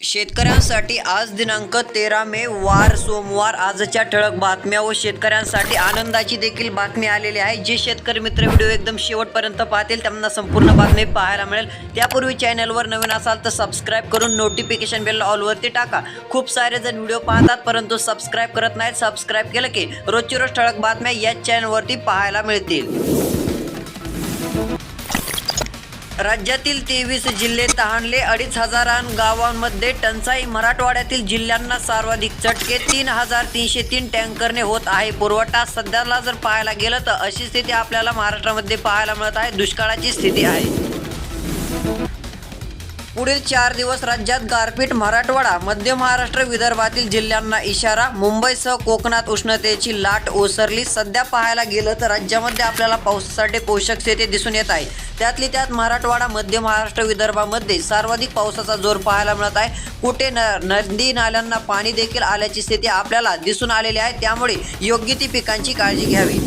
शेतकऱ्यांसाठी आज दिनांक तेरा मे वार सोमवार आजच्या ठळक बातम्या व शेतकऱ्यांसाठी आनंदाची देखील बातमी आलेली आहे. जे शेतकरी मित्र व्हिडिओ एकदम शेवटपर्यंत पाहतील त्यांना संपूर्ण बातमी पाहायला मिळेल. त्यापूर्वी चॅनलवर नवीन असाल तर सबस्क्राईब करून नोटिफिकेशन बेल ऑलवरती टाका. खूप सारे जण व्हिडिओ पाहतात परंतु सबस्क्राईब करत नाहीत. सबस्क्राईब केलं की रोजची रोज ठळक बातम्या याच चॅनलवरती पाहायला मिळतील. राज्यातील तेवीस जिल्हे तहानले अडीच हजारां गावांमध्ये टंचाई. मराठवाड्यातील जिल्ह्यांना सर्वाधिक चटके. तीन हजार तीनशे तीन टँकरने होत आहे पुरवठा. सध्याला जर पाहायला गेलं तर अशी स्थिती आपल्याला महाराष्ट्रामध्ये पाहायला मिळत आहे. दुष्काळाची स्थिती आहे. पुढील चार दिवस राज्यात गारपीट मराठवाडा मध्य महाराष्ट्र विदर्भातील जिल्ह्यांना इशारा मुंबईसह कोकणात उष्णतेची लाट ओसरली. सध्या पाहायला गेलं तर राज्यामध्ये आपल्याला पावसासाठी पोषक स्थिती दिसून येत आहे. त्यातली त्यात मराठवाडा मध्य महाराष्ट्र विदर्भामध्ये सर्वाधिक पावसाचा जोर पाहायला मिळत आहे. कुठे न नदी नाल्यांना पाणी देखील आल्याची स्थिती आपल्याला दिसून आलेली आहे. त्यामुळे योग्य ती पिकांची काळजी घ्यावी.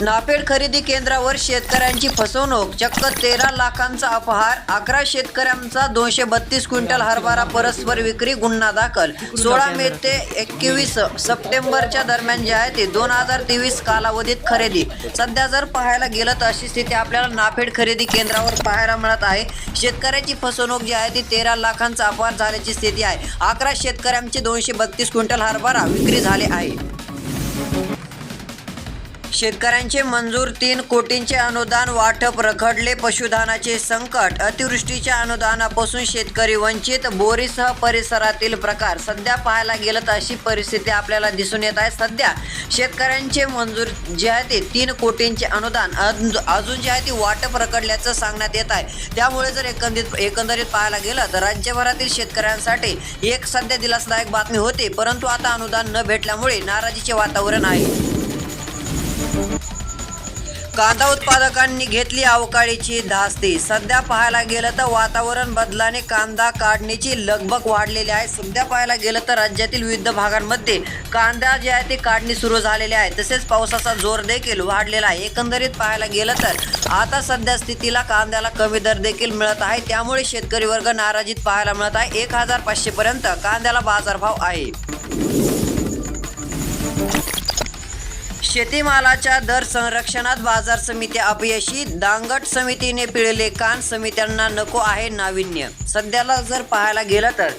नाफेड खरेदी केंद्रावर शेतकऱ्यांची फसवणूक चक्क तेरा लाखांचा अपहार अकरा शेतकऱ्यांचा दोनशे बत्तीस क्विंटल हरभरा परस्पर विक्री गुन्हा दाखल. सोळा मे ते एकवीस सप्टेंबरच्या दरम्यान जे आहे ते दोन हजार तेवीस कालावधीत खरेदी. सध्या जर पाहायला गेलं तर अशी स्थिती आपल्याला नाफेड खरेदी केंद्रावर पाहायला मिळत आहे. शेतकऱ्याची फसवणूक जी आहे ती तेरा लाखांचा अपहार झाल्याची स्थिती आहे. अकरा शेतकऱ्यांचे दोनशे बत्तीस क्विंटल हरभरा विक्री झाले आहे. शेतकऱ्यांचे मंजूर तीन कोटींचे अनुदान वाटप रखडले. पशुधनाचे संकट अतिवृष्टीच्या अनुदानापासून शेतकरी वंचित. बोरीसह परिसरातील प्रकार सध्या पाहायला गेलं तर अशी परिस्थिती आपल्याला दिसून येत आहे. सध्या शेतकऱ्यांचे मंजूर जे आहे ते तीन कोटींचे अनुदान अजून जे आहे ते वाटप रखडल्याचं सांगण्यात येत आहे. त्यामुळे जर एकंदरीत एकंदरीत पाहायला गेलं तर राज्यभरातील शेतकऱ्यांसाठी एक सध्या दिलासदायक बातमी होते. परंतु आता अनुदान न भेटल्यामुळे नाराजीचे वातावरण आहे. कांदा उत्पादकांनी घेतली अवकाळीची धास्ती. सध्या पाहायला गेलं तर वातावरण बदलाने कांदा काढणीची लगबग वाढलेली आहे. सध्या पाहायला गेलं तर राज्यातील विविध भागांमध्ये कांदा जे आहे ते काढणी सुरू झालेली आहे. तसेच पावसाचा जोर देखील वाढलेला आहे. एकंदरीत पाहायला गेलं तर आता सध्या स्थितीला कांद्याला कमी दर देखील मिळत आहे. त्यामुळे शेतकरी वर्ग नाराजीत पाहायला मिळत आहे. एक हजार पाचशे पर्यंत कांद्याला बाजारभाव आहे. शेतीमालाच्या दर संरक्षणात बाजार समिती अपयशी दांगट समितीने पिळले कान समित्यांना नको आहे नाविन्य. सध्याला जर पाहायला गेलं तर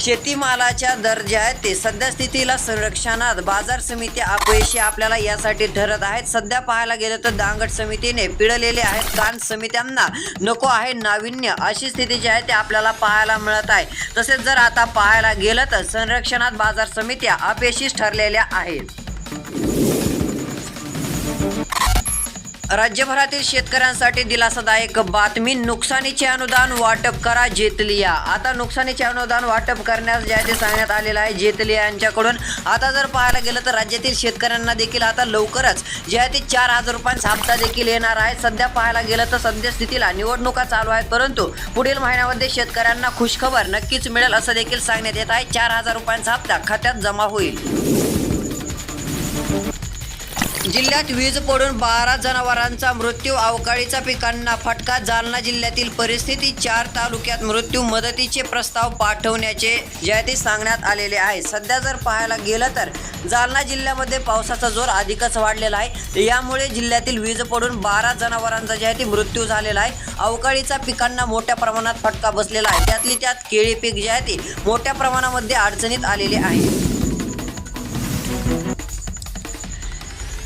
शेतीमालाच्या दर जे आहेत ते सध्या स्थितीला संरक्षणात बाजार समिती अपयशी आपल्याला यासाठी ठरत आहेत. सध्या पाहायला गेलं तर दांगट समितीने पिळलेले आहेत कान समित्यांना नको आहे नाविन्य. अशी स्थिती जी आहे ते आपल्याला पाहायला मिळत आहे. तसेच जर आता पाहायला गेलं तर संरक्षणात बाजार समित्या अपयशीच ठरलेल्या आहेत. राज्यभरातील शेतकऱ्यांसाठी दिलासादायक बातमी नुकसानीचे अनुदान वाटप करा जेतलिया. आता नुकसानीचे अनुदान वाटप करण्यास ज्याचे सांगण्यात आलेलं आहे जेतलिया यांच्याकडून. आता जर पाहायला गेलं तर राज्यातील शेतकऱ्यांना देखील आता लवकरच जे आहे ते चार हजार रुपयांचा हप्ता देखील येणार आहे. सध्या पाहायला गेलं तर सध्या स्थितीला निवडणुका चालू आहेत परंतु पुढील महिन्यामध्ये शेतकऱ्यांना खुशखबर नक्कीच मिळेल असं देखील सांगण्यात येत आहे. चार हजार रुपयांचा हप्ता खात्यात जमा होईल. जिल्ह्यात वीज पडून बारा जनावरांचा मृत्यू अवकाळीचा पिकांना फटका जालना जिल्ह्यातील परिस्थिती चार तालुक्यात मृत्यू मदतीचे प्रस्ताव पाठवण्याचे जे सांगण्यात आलेले आहे सध्या जर पाहायला गेलं तर जालना जिल्ह्यामध्ये पावसाचा जोर अधिकच वाढलेला आहे. यामुळे जिल्ह्यातील वीज पडून बारा जनावरांचा जे आहे ते मृत्यू झालेला आहे. अवकाळीचा पिकांना मोठ्या प्रमाणात फटका बसलेला आहे. त्यातली त्यात केळी पीक जे आहे ते मोठ्या प्रमाणामध्ये अडचणीत आलेले आहे.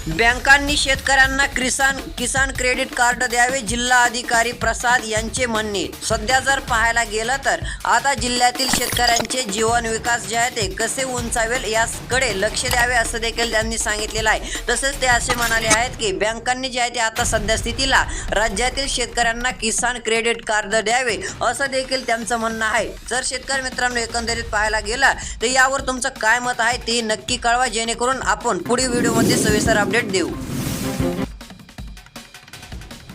बँकांनी शेतकऱ्यांना किसान किसान क्रेडिट कार्ड द्यावे जिल्हा अधिकारी प्रसाद यांचे म्हणणे. सध्या जर पाहायला गेलं तर आता जिल्ह्यातील शेतकऱ्यांचे जीवन विकास जे आहे ते कसे उंचावेल याकडे लक्ष द्यावे असं देखील त्यांनी सांगितलेलं आहे. तसेच ते असे म्हणाले आहेत की बँकांनी जे आहे ते आता सध्या स्थितीला राज्यातील शेतकऱ्यांना किसान क्रेडिट कार्ड द्यावे असं देखील त्यांचं म्हणणं आहे. जर शेतकरी मित्रांनो एकंदरीत पाहायला गेला तर यावर तुमचं काय मत आहे ते नक्की कळवा. जेणेकरून आपण पुढील व्हिडिओमध्ये सविस्तर अपडेट देऊ शेतकरी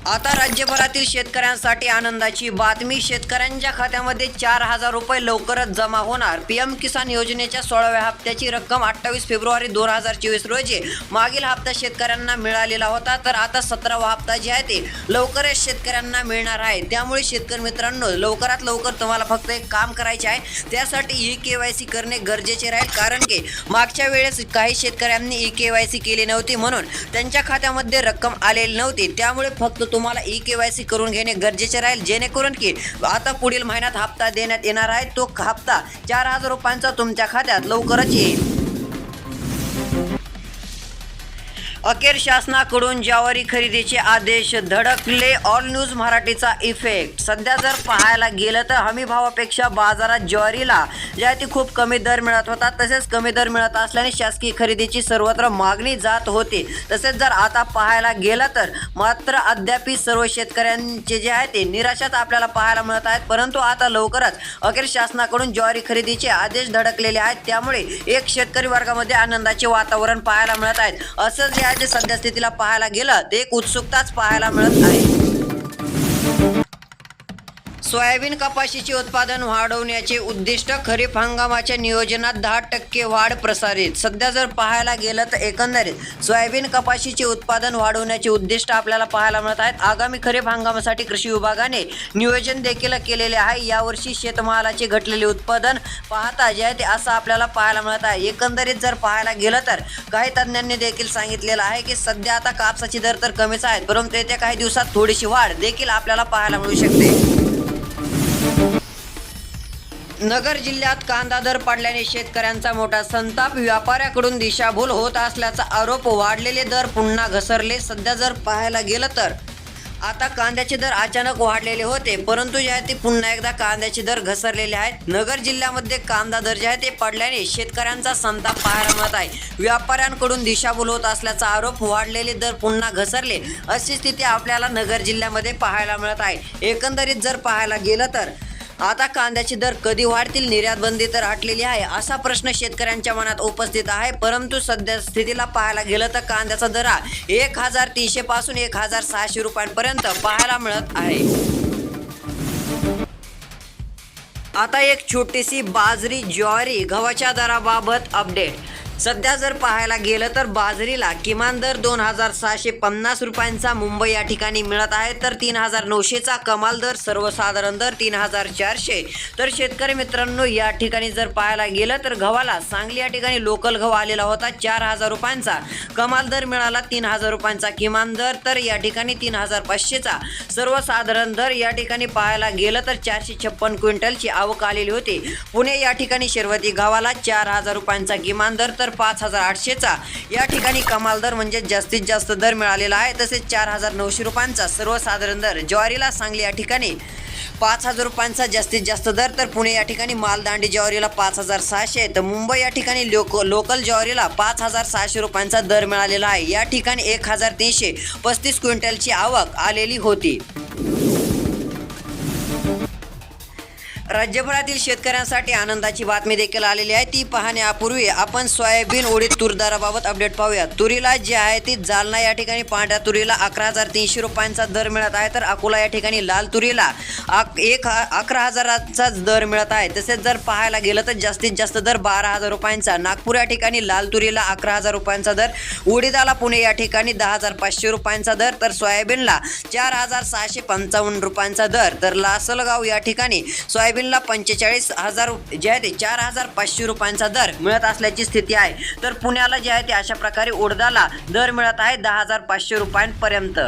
आता राज्यभरातील शेतकऱ्यांसाठी आनंदाची बातमी. शेतकऱ्यांच्या खात्यामध्ये चार हजार रुपये लवकरच जमा होणार. पीएम किसान योजनेच्या सोळाव्या हप्त्याची रक्कम अठ्ठावीस फेब्रुवारी दोन हजार चोवीस रोजी मागील हप्ता शेतकऱ्यांना मिळालेला होता. तर आता सतरावा हप्ता जे आहे ते लवकरच शेतकऱ्यांना मिळणार आहे. त्यामुळे शेतकरी मित्रांनो लवकरात लवकर तुम्हाला फक्त एक काम करायचे आहे. त्यासाठी ई के वाय सी करणे गरजेचे राहील. कारण की मागच्या वेळेस काही शेतकऱ्यांनी ई के वाय सी केली नव्हती म्हणून त्यांच्या खात्यामध्ये रक्कम आलेली नव्हती. त्यामुळे फक्त तुम्हाला ई के वाय सी करून घेणे गरजेचे राहील. जेणेकरून की आता पुढील महिन्यात हप्ता देण्यात येणार आहे. तो हप्ता चार हजार रुपयांचा तुमच्या खात्यात लवकरच येईल. अखेर शासनाकडून ज्वारी खरेदीचे आदेश धडकले. ऑल न्यूज मराठीचा इफेक्ट सध्या जर पाहायला गेलं तर हमी भावापेक्षा बाजारात ज्वारीला जे आहे ती खूप कमी दर मिळत होता तसेच कमी दर मिळत असल्याने शासकीय खरेदीची सर्वत्र मागणी जात होती. तसेच जर आता पाहायला गेलं तर मात्र अद्याप सर्व शेतकऱ्यांचे जे आहे ते निराशात आपल्याला पाहायला मिळत आहेत. परंतु आता लवकरच अखेर शासनाकडून ज्वारी खरेदीचे आदेश धडकलेले आहेत. त्यामुळे एक शेतकरी वर्गामध्ये आनंदाचे वातावरण पाहायला मिळत आहेत असं जे आहे सध्या स्थितीला पाहायला गेलं ते एक उत्सुकताच पाहायला मिळत आहे. सोयाबीन कपाशीचे उत्पादन वाढवण्याचे उद्दिष्ट खरीप हंगामाच्या नियोजनात दहा टक्के वाढ प्रसारित. सध्या जर पाहायला गेलं तर एकंदरीत सोयाबीन कपाशीचे उत्पादन वाढवण्याचे उद्दिष्ट आपल्याला पाहायला मिळत आहेत. आगामी खरीप हंगामासाठी कृषी विभागाने नियोजन देखील केलेले आहे. यावर्षी शेतमालाचे घटलेले उत्पादन पाहता जे आहे ते असं आपल्याला पाहायला मिळत आहे. एकंदरीत जर पाहायला गेलं तर काही तज्ज्ञांनी देखील सांगितलेलं आहे की सध्या आता कापसाची दर तर कमीच आहेत परंतु येत्या काही दिवसात थोडीशी वाढ देखील आपल्याला पाहायला मिळू शकते. नगर जिल्ह्यात कांदा दर पडल्याने शेतकऱ्यांचा मोठा संताप व्यापाऱ्याकडून दिशाभूल होत असल्याचा आरोप वाढलेले दर पुन्हा घसरले. सध्या जर पाहायला गेलं तर आता कांद्याचे दर अचानक वाढलेले होते परंतु जे आहे ते पुन्हा एकदा कांद्याचे दर घसरलेले आहेत. नगर जिल्ह्यामध्ये कांदा दर जे आहे ते पडल्याने शेतकऱ्यांचा संताप पाहायला मिळत आहे. व्यापाऱ्यांकडून दिशाभूल होत असल्याचा आरोप वाढलेले दर पुन्हा घसरले अशी स्थिती आपल्याला नगर जिल्ह्यामध्ये पाहायला मिळत आहे. एकंदरीत जर पाहायला गेलं तर आता कांद्याचे दर कधी वाढतील निर्यात बंदी तर हटलेली आहे असा प्रश्न शेतकऱ्यांच्या मनात उपस्थित आहे. परंतु सध्या स्थितीला पाहायला गेलं तर कांद्याचा दर हा एक हजार तीनशे पासून एक हजार सहाशे रुपयांपर्यंत पाहायला मिळत आहे. आता एक छोटीशी बाजरी ज्वारी गव्हाच्या दराबाबत अपडेट सध्या जर पाहायला गेलं तर बाजरीला किमान दर दोन हजार सहाशे पन्नास रुपयांचा मुंबई या ठिकाणी मिळत आहे. तर तीन हजार नऊशेचा कमाल दर सर्वसाधारण दर तीन हजार चारशे. तर शेतकरी मित्रांनो या ठिकाणी जर पाहायला गेलं तर गव्हाला सांगली या ठिकाणी लोकल गहू आलेला होता चार हजार रुपयांचा. कमाल दर मिळाला तीन हजार रुपयांचा किमान दर तर या ठिकाणी तीन हजार पाचशेचा. सर्वसाधारण दर या ठिकाणी पाहायला गेलं तर चारशे छप्पन क्विंटलची आवक आलेली होती. पुणे या ठिकाणी शिरवती गव्हाला चार हजार रुपयांचा किमान दर तर पाच हजार आठशेचा. या ठिकाणी कमाल दर म्हणजे जास्तीत जास्त दर मिळालेला आहे. तसेच चार हजार नऊशे रुपयांचा सर्वसाधारण दर. ज्वारीला सांगली या ठिकाणी पाच हजार रुपयांचा जास्तीत जास्त दर. तर पुणे या ठिकाणी मालदांडी ज्वारीला पाच हजार सहाशे तर मुंबई या ठिकाणी लोक लोकल ज्वारीला पाच हजार सहाशे रुपयांचा दर मिळालेला आहे. या ठिकाणी एक हजार तीनशे पस्तीस क्विंटलची आवक आलेली होती. राज्यभरातील शेतकऱ्यांसाठी आनंदाची बातमी देखील आलेली आहे. ती पाहण्यापूर्वी आपण सोयाबीन उडीद तूर दराबाबत अपडेट पाहूया तुरीला जे आहे ती जालना या ठिकाणी पांढऱ्या तुरीला अकरा हजार तीनशे रुपयांचा दर मिळत आहे. तर अकोला या ठिकाणी लाल तुरीला अक एक अकरा हजाराचा दर मिळत आहे. तसेच जर पाहायला गेलं तर जास्तीत जास्त दर बारा हजार रुपयांचा. नागपूर या ठिकाणी लाल तुरीला अकरा हजार रुपयांचा दर उडीदाला पुणे या ठिकाणी दहा हजार पाचशे रुपयांचा दर तर सोयाबीनला चार हजार सहाशे पंचावन्न रुपयांचा दर. तर लासलगाव या ठिकाणी सोयाबीन सोयाबीनला पंचेचाळीस हजार जे आहे ते चार हजार पाचशे रुपयांचा दर मिळत असल्याची स्थिती आहे. तर पुण्याला जे आहे ते अशा प्रकारे उडदाला दर मिळत आहे दहा हजार पाचशे रुपयांपर्यंत.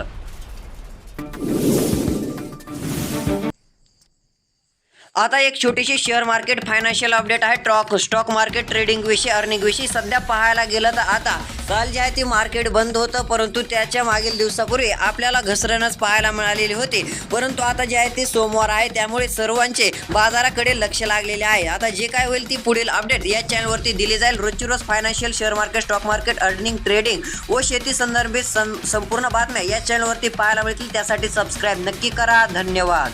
आता एक छोटीशी शेअर मार्केट फायनान्शियल अपडेट आहे. स्टॉक स्टॉक मार्केट ट्रेडिंग विषयी अर्निंग विषयी सध्या पाहायला गेलं तर आता काल जे आहे ते मार्केट बंद होतं परंतु त्याच्या मागील दिवसापूर्वी आपल्याला घसरणच पाहायला मिळालेली होती. परंतु आता जे आहे ते सोमवार आहे त्यामुळे सर्वांचे बाजाराकडे लक्ष लागलेले आहे. आता जे काय होईल ती पुढील अपडेट या चॅनलवरती दिली जाईल. रोजची रोज financial share market stock market earning trading व शेती संदर्भित सं- संपूर्ण बातम्या या चॅनलवरती पाहायला मिळतील. त्यासाठी सबस्क्राईब नक्की करा. धन्यवाद.